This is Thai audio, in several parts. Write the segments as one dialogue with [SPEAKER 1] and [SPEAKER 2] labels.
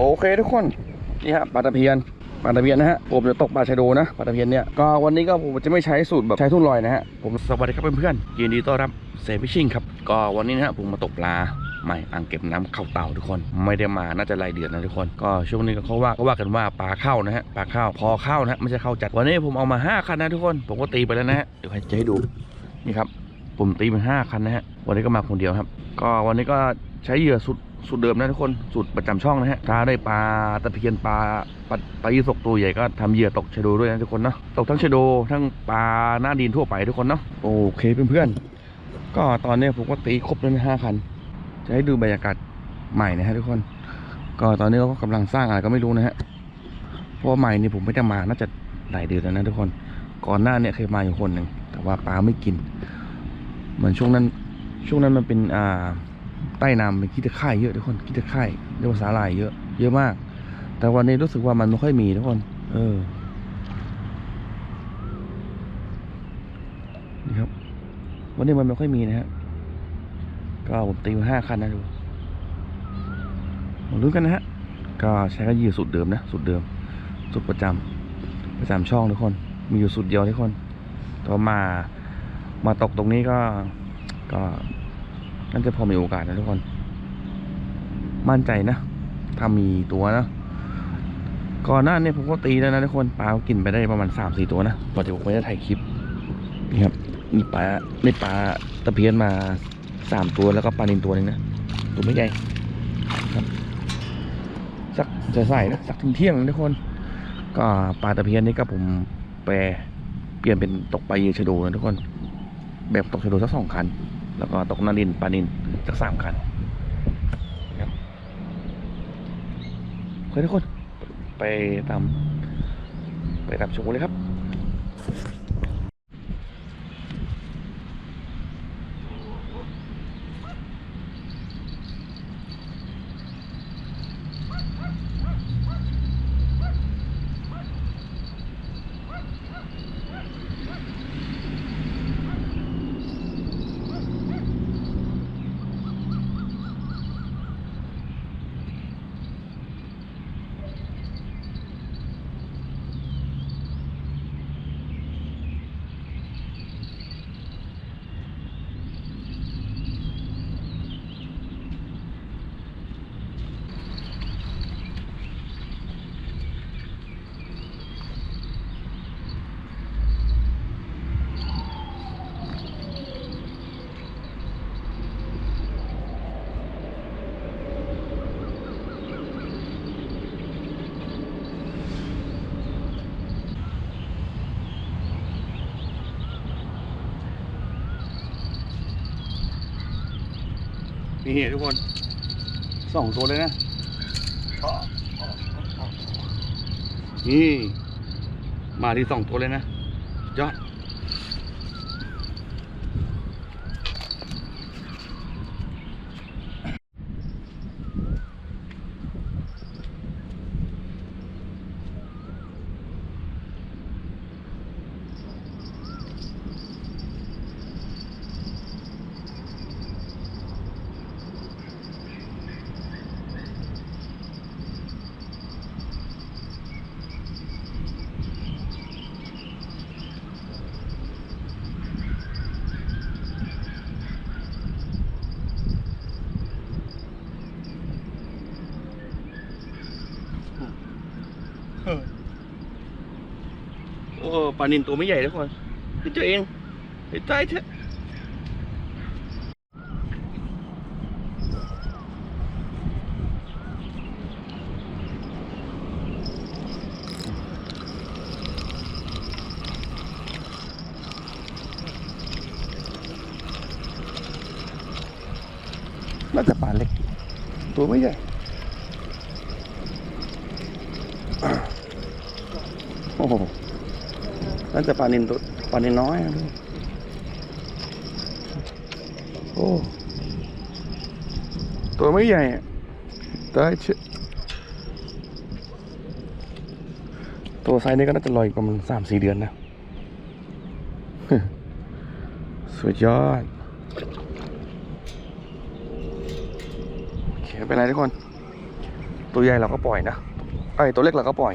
[SPEAKER 1] โอเคทุกคนนี่ฮะปลาตะเพียนปลาตะเพียนนะฮะผมจะตกปลาชะโดนะปลาตะเพียนเนี่ยก็วันนี้ก็ผมจะไม่ใช้สูตรแบบใช้ทุ่นลอยนะฮะผมสวัสดีครับเพื่อนๆยินดีต้อนรับเซฟิชชิ่งครับก็วันนี้นะฮะผมมาตกปลาใหม่อ่างเก็บน้ำเข้าเต่าทุกคน ไม่ได้มาน่าจะรายเดือนนะทุกคน ก็ช่วงนี้ก็เขาว่าก็ว่ากันว่าปลาเข้านะฮะปลาเข้าพอเข้านะฮะไม่ใช่เข้าจัดวันนี้ผมเอามาห้าคันนะทุกคน ผมก็ตีไปแล้วนะฮะเดี๋ยวให้จะให้ดูนี่ครับผมตีมาห้าคันนะฮะวันนี้ก็มาคนเดียวครับ ก็วันนี้ก็ใช้เหยื่อสุด สุดเดิมนะทุกคนสุดประจำช่องนะฮะถ้าได้ปลาตะเพียนปลาปลาปลายี่สกตัวใหญ่ก็ทำเหยื่อตกชะโดด้วยนะทุกคนเนาะตกทั้งชะโดทั้งปลาหน้าดินทั่วไปทุกคนเนาะโอเคเพื่อนๆก็ตอนนี้ผมก็ตีครบแล้วนะห้าคัน จะให้ดูบรรยากาศใหม่นะฮะทุกคน ก็ตอนนี้เราก็กำลังสร้างอะไรก็ไม่รู้นะฮะเพราะใหม่นี่ผมไม่ได้มาน่าจะหลายเดือนแล้วนะทุกคน ก่อนหน้าเนี่ยเคยมาอยู่คนหนึ่งแต่ว่าปลาไม่กิน เหมือนช่วงนั้นช่วงนั้นมันเป็นอ่า ใต้น้ำเป็นขี้ตะไคร่เยอะทุกคนขี้ตะไคร่เรียกว่าสาหร่ายเยอะ เยอะมาก แต่วันนี้รู้สึกว่ามันไม่ค่อยมีทุกคน เออนี่ครับ วันนี้มันไม่ค่อยมีนะฮะก็ผมตีมาห้าคันนะดูมาลุ้นกันนะฮะ ก็ใช้กระยี่สูตรเดิมนะสูตรเดิมสูตรประจำประจำช่องทุกคน มีอยู่สูตรเดียวทุกคนต่อมามาตกตรงนี้ก็ก็ น่าจะพอมีโอกาสนะทุกคน มั่นใจนะถ้ามีตัวนะก่อนหน้านี้ผมก็ตีแล้วนะทุกคนปลาก็กินไปได้ประมาณสามสี่ตัวนะพอที่ผมไม่ได้ถ่ายคลิปนี่ครับมีปลานี่ปลาตะเพียนมาสามตัวแล้วก็ปลานินตัวหนึงนะตัวไม่ใหญ่ครับสักจะใส่นะสักถึงเที่ยงนะทุกคน ก็ปลาตะเพียนนี่ก็ผมแปรเปลี่ยนเป็นตกปลาเยชโดนะทุกคน แบบตกชโดสักสองคัน แล้วก็ตกนานินปลานินจากสามคันครับโอเคทุกคนไปตามไปตามชมกันเลยครับ นี่ทุกคนสองตัวเลยนะ นี่ มาที่สองตัวเลยนะ ยอด โอ้ปลานินตัวไม่ใหญ่ทุกคนคือเจอเองไอ้ใจเถอะน่าจะปลาเล็ก ตัวไม่ใหญ่ โอ้โห น่ปลานินตัวปลานินน้อยนะดูโอ้ตัวไม่ใหญ่อะแต่เชตัวไซส์นี้ก็น่าจะลอยประมาณสามสี่เดือนนะสุดยอดโอเคเป็นไรทุกคน ตัวใหญ่เราก็ปล่อยนะไอ้ตัวเล็กเราก็ปล่อย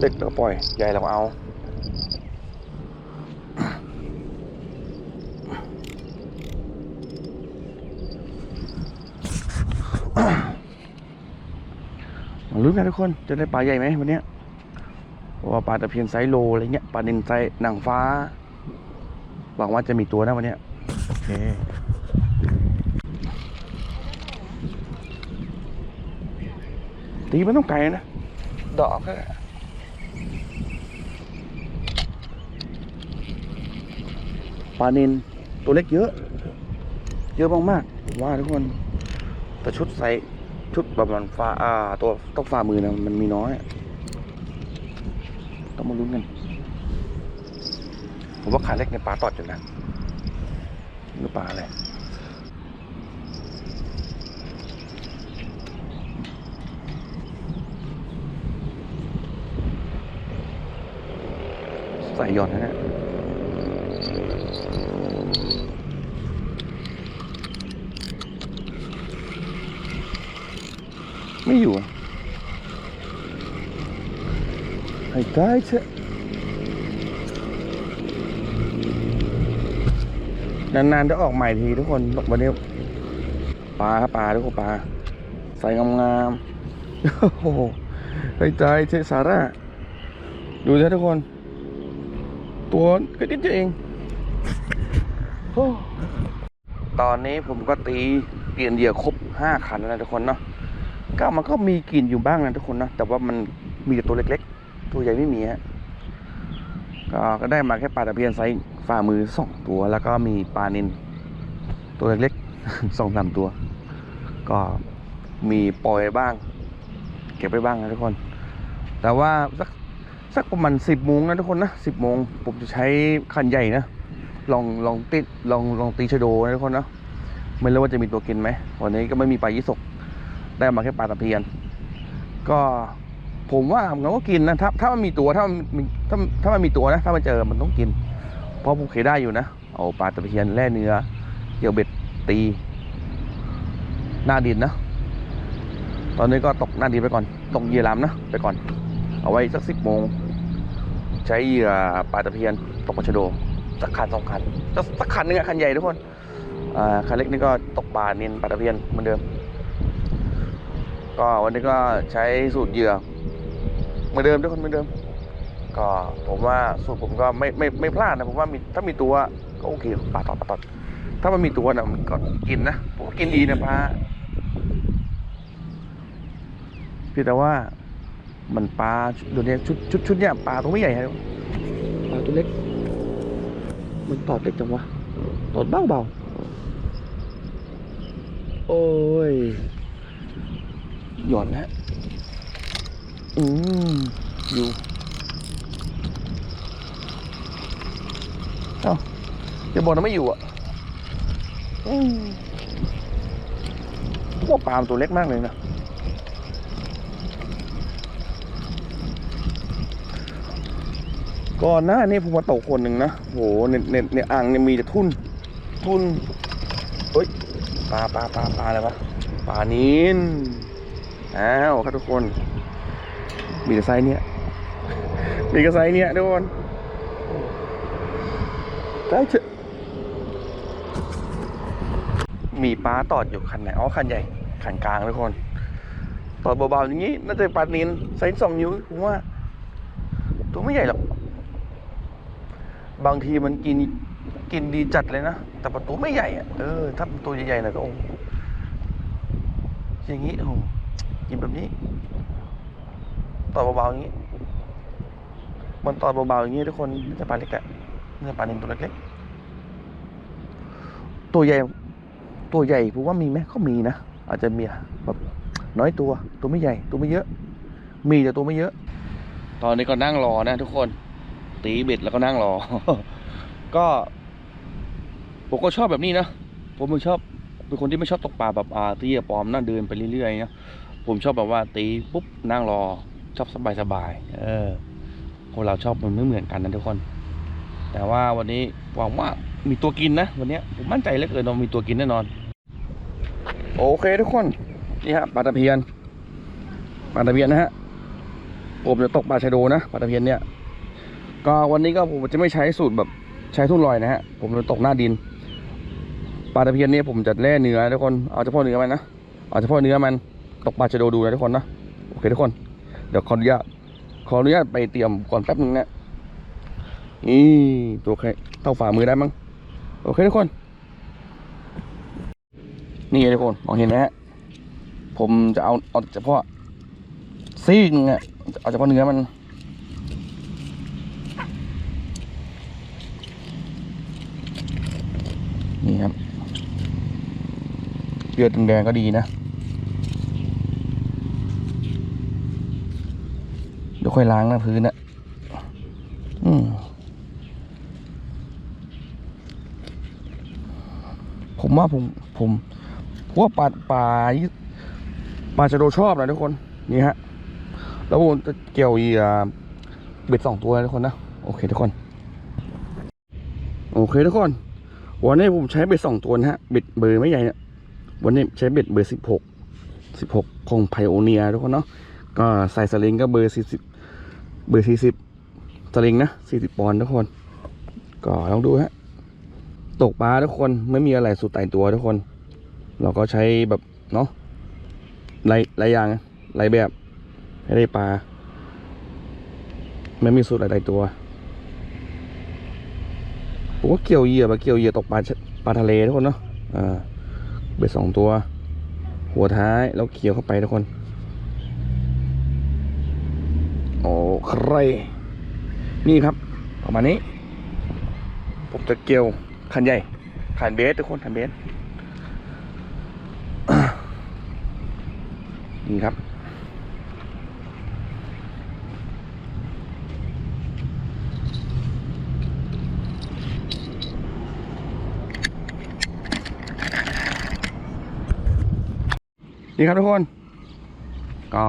[SPEAKER 1] เล็กเราก็ปล่อย ใหญ่เราก็เอา มา ลุ้นกันทุกคนจะได้ปลาใหญ่ไหมวันนี้ว่าปลาตะเพียนไซโลอะไรเงี้ยปลานินไซส์นางฟ้าหวังว่าจะมีตัวนะวันนี้โอเคตีไม่ต้องไกลนะ ดอกก็ปลานินตัวเล็กเยอะ เยอะมากๆว่าทุกคนแต่ชุดไซส์ ชุดแบบมันฟ้าอ่า ตัวต้องฝ่ามือนะมันมีน้อย ต้องมาลุ้นกัน ผมว่าขาเล็กในปลาตอดอยู่นะหรือปลาอะไรใส่หย่อนนะเนี่ยไม่อยู่อะ ให้ได้เถอะนานๆจะออกใหม่ทีทุกคนวันนี้ปลาครับปลาทุกคนปลาใส่งามๆโอ้โหให้ใจเชสาร่าดูนะทุกคน ตัวก็นิดเดียวเองตอนนี้ผมก็ตีเปลี่ยนเหยื่อครบห้าขันแล้วนะทุกคนเนาะก็มันก็มีกลิ่นอยู่บ้างนะทุกคนนะแต่ว่ามันมีแต่ตัวเล็กๆ ตัวใหญ่ไม่มีฮะก็ก็ได้มาแค่ปลาตะเพียนไซส์ฝ่ามือสองตัว แล้วก็มีปลานินตัวเล็กๆสองสามตัว ก็มีปล่อยบ้าง เก็บไปบ้างนะทุกคน แต่ว่าสักสักประมาณสิบโมงนะทุกคนนะสิบโมงผมจะใช้คันใหญ่นะลองลองติดลองลองตีชโดนะทุกคนนะไม่รู้ว่าจะมีตัวกินไหมวันนี้ก็ไม่มีปลายี่สกได้มาแค่ปลาตะเพียน ก็ ผมว่ามันก็กินนะถ้าถ้ามันมีตัวถ้ามันถ้าถ้ามันมีตัวนะ ถ้ามันเจอมันต้องกิน เพราะผมเคยได้อยู่นะเอาปลาตะเพียนแล่เนื้อเหยี่ยวเบ็ดตี หน้าดินนะ ตอนนี้ก็ตกหน้าดินไปก่อน ตกเยื่อลามนะไปก่อน เอาไว้สักสิบโมง ใช้เหยื่อปลาตะเพียนตกปลาชะโดสักคันสองคันสักสักคันหนึงอะคันใหญ่ทุกคนอ่าคันเล็กนี่ก็ตกปลาเนินปลาตะเพียนเหมือนเดิม ก็วันนี้ก็ใช้สูตรเหยื่อ มือนเดิมทุกคนเหมือนเดิม ก็ผมว่าสูตรผมก็ไม่ไม่ไม่พลาดนะผมว่ามีถ้ามีตัวก็โอเคปลาตอดปลาตอดถ้ามันมีตัวนะมันก็กินนะผมว่ากินดีนะปลาเพียงแต่ว่ามันปลาเดี๋ยวนี้ชุดชุดชุดเนี้ยปลาตัวไม่ใหญ่ฮะปลาตัวเล็ก มันตอดเล็กจังวะตอดเบาเบาๆโอ้ยหย่อนแล้ว อืมอยู่เอ้าจะบอกนะไม่อยู่อะอืมพวกปลามตัวเล็กมากเลยนะก่อนหน้านี้ผมมาตกคนหนึ่งนะโหในในในอ่างเนี่ยมีแต่ทุ่น ทุ่นเฮ้ยปลาปลาปลาปลาอะไรวะปลานินอ้าวครับทุกคน มีแต่ไซส์เนี้ยมีกระไซส์เนี้ยทุกคนได้เถอะมีปลาตอดอยู่คันไหนอ๋อคันใหญ่คันกลางทุกคนตอดเบาๆอย่างนี้น่าจะปลานินไซส์สองนิ้วผมว่า ตัวไม่ใหญ่หรอกบางทีมันกินกินดีจัดเลยนะ แต่ประตูไม่ใหญ่อะเออถ้าป็นตัวใหญ่ๆหน่อยก็โอ้อย่างนี้โอ้โหกินแบบนี้ ตอดเบาๆอย่างนี้ มันตอดเบาๆอย่างนี้ทุกคนจะปลาเล็กอะน่าจะปลานินตัวเล็กๆตัวใหญ่ ตัวใหญ่ผมว่ามีไหมก็มีนะอาจจะมีแบบน้อยตัว ตัวไม่ใหญ่ ตัวไม่เยอะ มีแต่ตัวไม่เยอะ ตอนนี้ก็นั่งรอนะ ทุกคน ตีเบ็ดแล้วก็นั่งรอ ก็ ผมก็ชอบแบบนี้นะผมไม่ชอบเป็นคนที่ไม่ชอบตกปลาแบบอาตีปลอมนั่งเดินไปเรื่อยๆนะผมชอบแบบว่าตีปุ๊บนั่งรอ ชอบสบายๆเออคนเราชอบมันไม่เหมือนกันนะทุกคน แต่ว่าวันนี้หวังว่ามีตัวกินนะวันนี้ผมมั่นใจเหลือเกินว่ามีตัวกินแน่นอน โอเคทุกคนนี่ฮะปลาตะเพียนปลาตะเพียนนะฮะผมจะตกปลาชะโดนะปลาตะเพียนเนี่ย ก็วันนี้ก็ผมจะไม่ใช้สูตรแบบใช้ทุ่นลอยนะฮะผมจะตกหน้าดินปลาตะเพียนเนี่ยผมจะแล่เนื้อทุกคนเอาเฉพาะเนื้อมันนะเอาเฉพาะเนื้อมันตกปลาชะโดดูนะทุกคนนะโอเคทุกคน เดี๋ยวขออนุญาตขออนุญาตไปเตรียมก่อนแป๊บนึงนะนี่ตัวใครเท่าฝ่ามือได้มั้งโอเคทุกคน นี่ทุกคนมองเห็นไหมฮะผมจะเอาเอาเฉพาะซีกนึงอะเอาเฉพาะเนื้อมันนี่ครับเลือดแดงก็ดีนะ เดี๋ยว ค่อยล้างนะพื้นนะอืมผมว่าผมผมว่าปลาปลาปลาชะโดชอบนะทุกคนนี่ฮะ แล้วผมจะเกี่ยวอีอ่าเบ็ดสองตัวนะทุกคนนะ โอเคทุกคน โอเคทุกคน วันนี้ผมใช้เบ็ดสองตัวนะฮะ เบ็ดเบอร์ไม่ใหญ่เนี่ยวันนี้ใช้เบ็ดเบอร์สิบหกสิบหกของไพโอเนียทุกคนเนาะก็ใส่สลิงก็เบอร์สี่สิบ เบอร์สี่สิบสลิงนะสี่สิบปอนด์ทุกคน ก็ลองดูฮะ ตกปลาทุกคนไม่มีอะไรสุดแต่ตัวทุกคน เราก็ใช้แบบเนาะหลายหลายอย่างหลายแบบให้ได้ปลา ไม่มีสูตรอะไรตายตัวผมก็เกี่ยวเหยื่อมาเกี่ยวเหยื่อตกปลาปลาทะเลทุกคนเนาะอ่าเบ็ดสองตัว หัวท้ายแล้วเกี่ยวเข้าไปทุกคน โอ้ ใคร นี่ครับ ประมาณนี้ ผมจะเกี่ยวคันใหญ่คันเบสทุกคนคันเบสนี่ครับ นี่ครับทุกคน ก็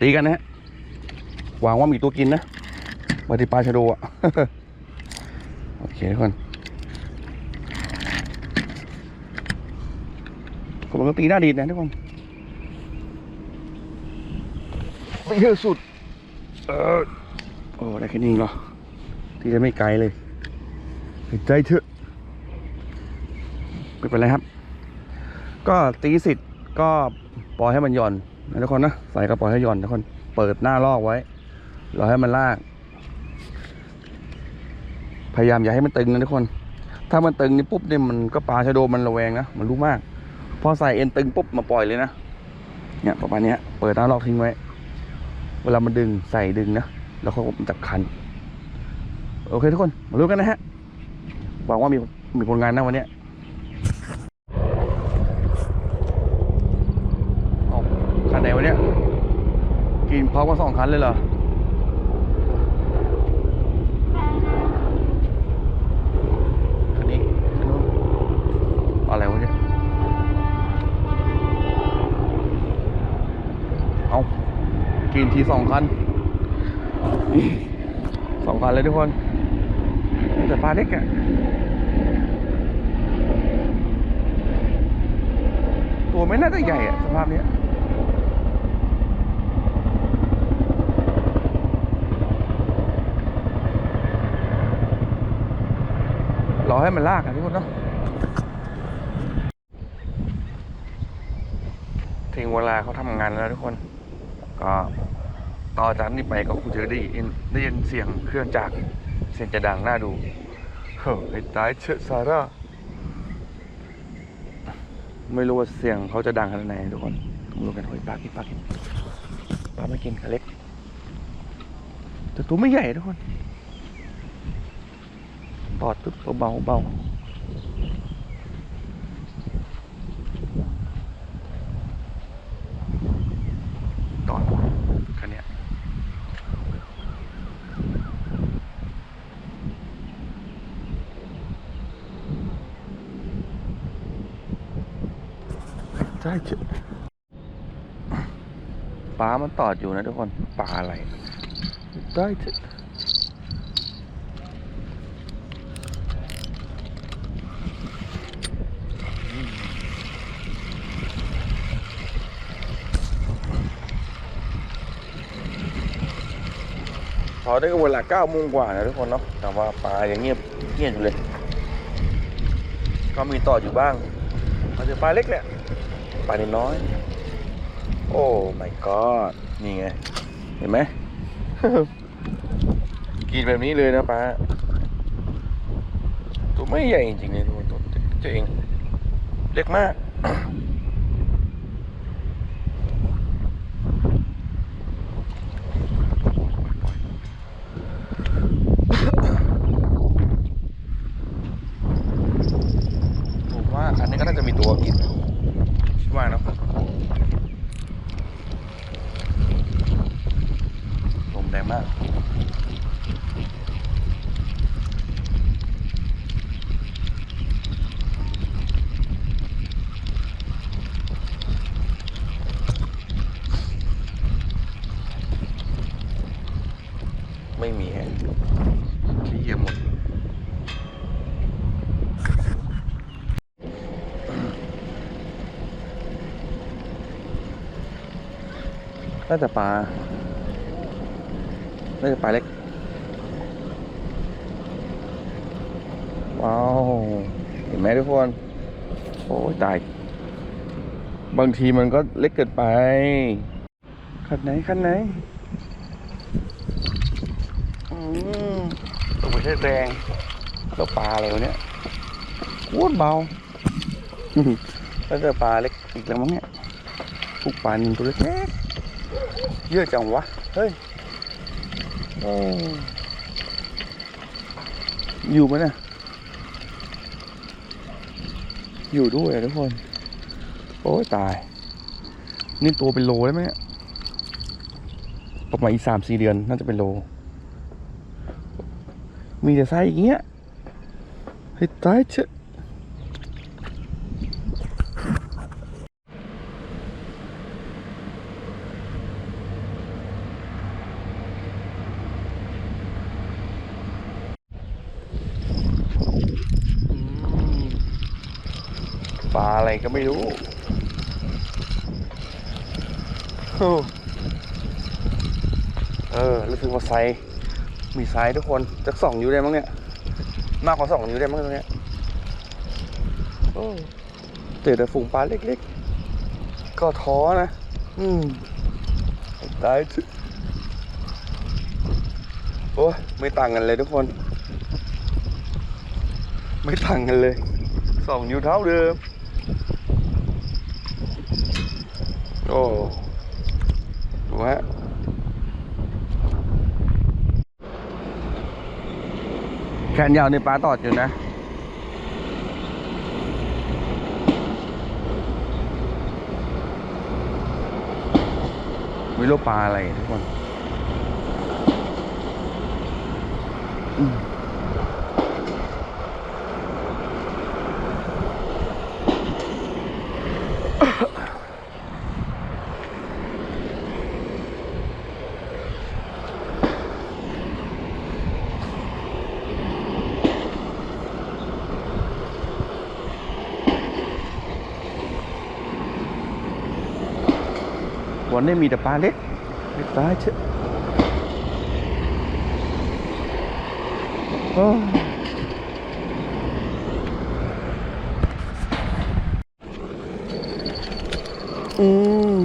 [SPEAKER 1] ตีกันนะฮะ วังว่ามีตัวกินนะมาที่ปลาชะโดอะ โอเคทุกคนผมก็ตีหน้าดีดนะทุกคนตีเยอะสุด เออโอ้ได้แค่นี้เองเหรอตีจะไม่ไกลเลยหายใจเถอะไม่เป็นไรครับ ก็ตีสิทธิ์ก็ปล่อยให้มันหย่อนนะทุกคนนะ ใส่ก็ปล่อยให้หย่อนทุกคน เปิดหน้าลอกไว้ เรอให้มันลาก พยายามอย่าให้มันตึงนะทุกคน ถ้ามันตึงนี่ปุ๊บเนี่ยมันก็ปลาชะโดมันระแวงนะ มันรู้มาก พอใส่เอ็นตึงปุ๊บมาปล่อยเลยนะ เนี่ยประมาณนี้เปิดน้าลอกทิ้งไว้ เวลามันดึงใส่ดึงนะ แล้วเขาจับคัน โอเคทุกคน มาดูกันนะฮะ หวังว่ามีมีผลงานนะวันนี้คันไหนวะเนี่ย กินพร้อมกันสองคันเลยเหรอ กินทีสองคันสองคันเลยทุกคน แต่ปลาเล็กอะตัวไม่น่าจะใหญ่อะสภาพเนี้ยรอให้มันลากอะทุกคนเนาะถึงเวลาเขาทำงานแล้วทุกคน ก็ต่อจากนี้ไปก็คงจะได้ยินได้ยินเสียงเครื่องจักรเสียงจะดังน่าดูเฮ้ยไอ้ตายเชอะซาร่าไม่รู้ว่าเสียงเขาจะดังขนาดไหนทุกคนมาดูกันเฮ้ยปลากินปลากินปลาไม่กินขาเล็กแต่ตัวไม่ใหญ่ทุกคนตอดปึ๊บเบาเบาตอดคันเนี้ยใช่เจอ ปลามันตอดอยู่นะทุกคนปลาอะไรได้เถอะอได้ก็เวลาเก้าโมงกว่านะทุกคนเนาะ แต่ว่าปลายังเงียบเงียบอยู่เลย ก็มีต่ออยู่บ้างมันจะปลาเล็กแหละ ปลาเนน้อย โอ้ my god นี่ไง เห็นไหม กินแบบนี้เลยนะป้าตัวไม่ใหญ่จริงๆเลยทุกคนตัวเจ๋งเล็กมากผมว่าอันนี้ก็น่าจะมีตัวกินคิดว่าเนาะลมแรงมาก ไม่มีแฮะที่เยี่ยมหมด น่าจะปลา น่าจะปลาเล็ก ว้าว เห็นไหมทุกคน โอ้ยตาย บางทีมันก็เล็กเกินไป ขันไหนขันไหนอืมตัวไม่ใช่แรงแล้วปลาอะไรวะเนี่ยโคตรเบา แล้วเจอปลาเล็กอีกแล้วมั้งเนี่ยพวกปลานินตัวเล็กๆ เยอะจังวะ เฮ้ยอยู่ไหมเนี่ย อยู่ด้วยทุกคน โอ้ยตาย นี่ตัวเป็นโลได้ไหมเนี่ยประมาณอีกสามสี่เดือนน่าจะเป็นโล มีแต่ไส้อย่างเงี้ยให้ตายเถอะอืมปลาอะไร ก็ไม่รู้เออรู้สึกว่าไซมีไซทุกคนจะสองนิ้วได้มั้งเนี่ย มากกว่าสองนิ้วได้มั้งตรงเนี้ยเจอแต่ฝูงปลาเล็กๆ ก็ท้อนะ อืมตายโอ้ยไม่ต่างกันเลยทุกคน ไม่ต่างกันเลยสองนิ้วเท่าเดิม โอ้ดูฮะแขนยาวในปลาตอดอยู่นะไม่รู้ปลาอะไรทุกคน อืมวันนี้มีแต่ปลาเล็กไม่ตายเชอะอืม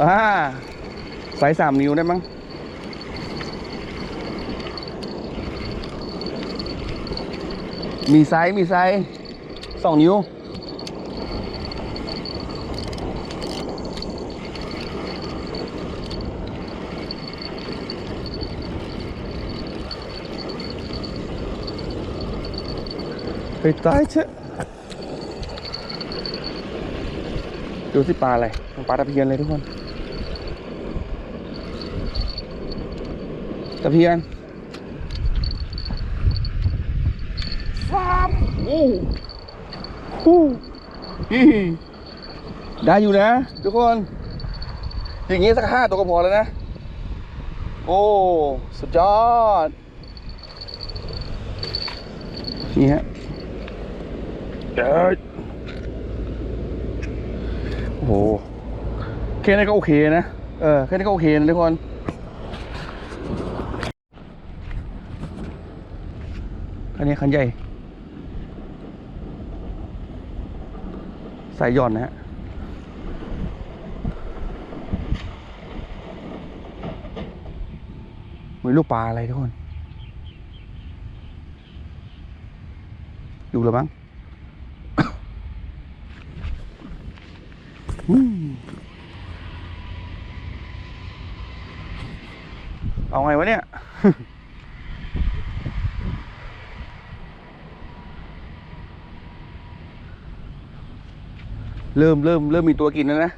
[SPEAKER 1] อ่าใส่สามนิ้วได้มั้งมีไซส์มีไซส์สองนิ้ว ไปตายเชอะดูสิปลาอะไรปลาตะเพียนเลยทุกคน ตะเพียนฟาบโอ้ฮู้ฮีได้อยู่นะ ทุกคน อย่างงี้สักห้าตัวก็พอแล้วนะ โอ้ สุดยอด นี่ฮะ จโอ้โหแค่นี้ก็โอเคนะ เออ แค่นี้ก็โอเคนะทุกคนคันนี้คันใหญ่ สายย่อนนะฮะมีลูกปลาอะไรทุกคน อยู่หรือมั้ง เอาไงวะเนี่ย เริ่มเริ่มเริ่มมีตัวกินแล้วนะ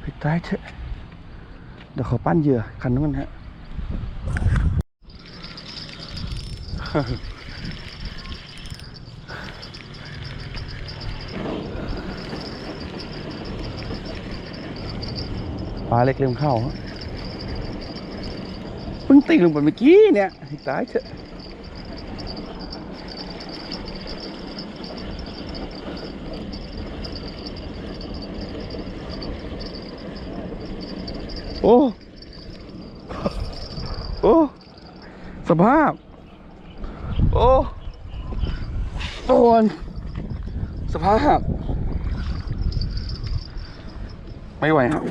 [SPEAKER 1] ไปตายเถอะเดี๋ยวขอปั้นเหยื่อคันนู้นฮะ ปลาเล็กเริ่มเข้าเพิ่งตีลงไปเมื่อกี้เนี่ยตายเถอะโอ้ โอ้ สภาพ โอ้ โดนสภาพ ไม่ไหวครับ